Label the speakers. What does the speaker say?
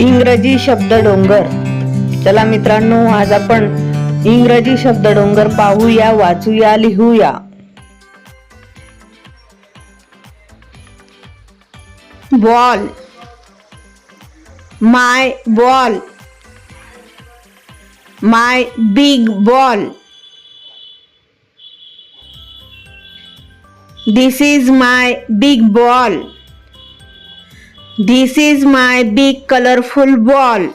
Speaker 1: इंग्रजी शब्द डोंगर. चला मित्रांनो आज आपण इंग्रजी शब्द डोंगर पाहूया वाचूया लिहूया. Ball. My ball. My big ball. This is my big ball. This is my big colorful ball.